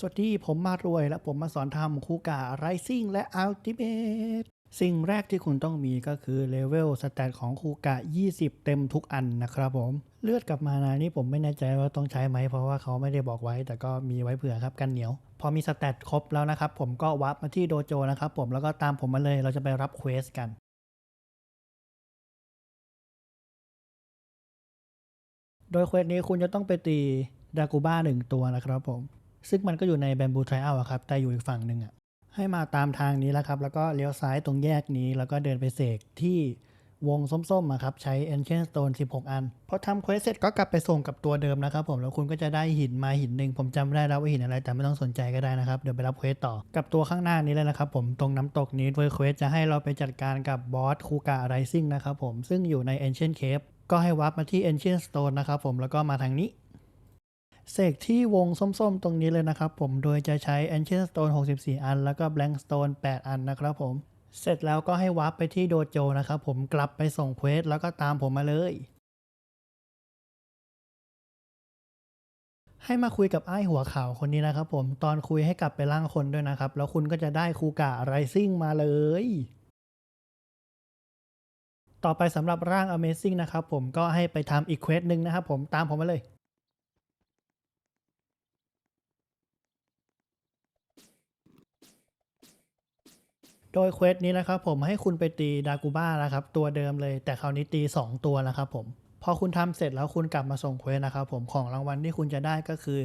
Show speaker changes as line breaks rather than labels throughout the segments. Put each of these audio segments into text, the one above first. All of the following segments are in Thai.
สวัสดีผมมารวยและผมมาสอนทำคูกาไรซิ่งและอัลติเมทสิ่งแรกที่คุณต้องมีก็คือเลเวลสแตทของคูกะ 20 เต็มทุกอันนะครับผม เลือดกับมานานี่ผมไม่แน่ใจว่าต้องใช้ไหมเพราะว่าเขาไม่ได้บอกไว้ แต่ก็มีไว้เผื่อครับกันเหนียว พอมีสแตทครบแล้วนะครับ ผมก็วับมาที่โดโจนะครับผมแล้วก็ตามผมมาเลยเราจะไปรับเควสกันโดยเควสนี้คุณจะต้องไปตีดากูบ้าหนึ่งตัวนะครับผม ซึ่งมันก็อยู่ในแบมบูทริอัลครับ แต่อยู่อีกฝั่งหนึ่งอะ ให้มาตามทางนี้แล้วครับ แล้วก็เลี้ยวซ้ายตรงแยกนี้ แล้วก็เดินไปเสกที่วงส้มๆครับ ใช้ Ancient Stone 16 อัน พอทำเควสเสร็จก็กลับไปส่งกับตัวเดิมนะครับผม แล้วคุณก็จะได้หินมาหินหนึ่งผมจำไม่ได้แล้วว่าหินอะไร แต่ไม่ต้องสนใจก็ได้นะครับ เดี๋ยวไปรับเควสต่อ กับตัวข้างหน้านี้เลยนะครับผม ตรงน้ำตกนี้โดยเควสจะให้เราไปจัดการกับบอสคูกาไรซิ่งนะครับผม ซึ่งอยู่ใน Ancient Cave ก็ให้วับมาที่ Ancient Stone นะครับผม แล้วก็มาทางนี้ เสกที่วงส้มๆ ตรงนี้เลยนะครับผม โดยจะใช้ Ancient Stone 64 อัน แล้วก็ Blank Stone 8 อันนะครับผม เสร็จแล้วก็ให้วาร์ปไปที่โดโจนะครับผม กลับไปส่งเควสแล้วก็ตามผมมาเลย ให้มาคุยกับไอ้หัวขาวคนนี้นะครับผม ตอนคุยให้กลับไปร่างคนด้วยนะครับ แล้วคุณก็จะได้คูกะไรซิ่งมาเลยต่อไปสำหรับร่าง Amazing นะครับผมก็ให้ไปทำอีกเควสหนึ่งนะครับผมตามผมมาเลย ดยเควสนี้นะครับผมให้คุณไปตีดากูบ้านะครับตัวเดิมเลย แต่คราวนี้ตี 2 ตัวนะครับผมพอคุณทำเสร็จแล้วคุณกลับมาส่งเควสนะครับผมของรางวัลที่คุณจะได้ก็คือ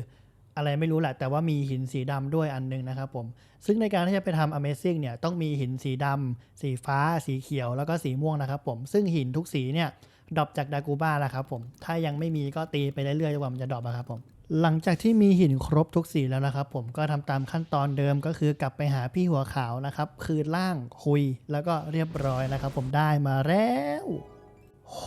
อะไรไม่รู้แหละ แต่ว่ามีหินสีดำด้วยอันหนึงนะครับผม ซึ่งในการที่จะไปทำ Amazing เนี่ยต้องมีหินสีดำสีฟ้า สีเขียวแล้วก็สีม่วงนะครับผมซึ่งหินทุกสีเนี่ยดรอปจากดากูบ้าแล้วครับผมถ้ายังไม่มีก็ตีไปเรื่อยๆจนกว่ามันจะดรอปอะครับผม หลังจากที่มีหินครบทุกสีแล้วนะครับ ผมก็ทำตามขั้นตอนเดิมก็คือกลับไปหาพี่หัวขาวนะครับ คืนล่างคุยแล้วก็เรียบร้อยนะครับ ผมได้มาแล้วโห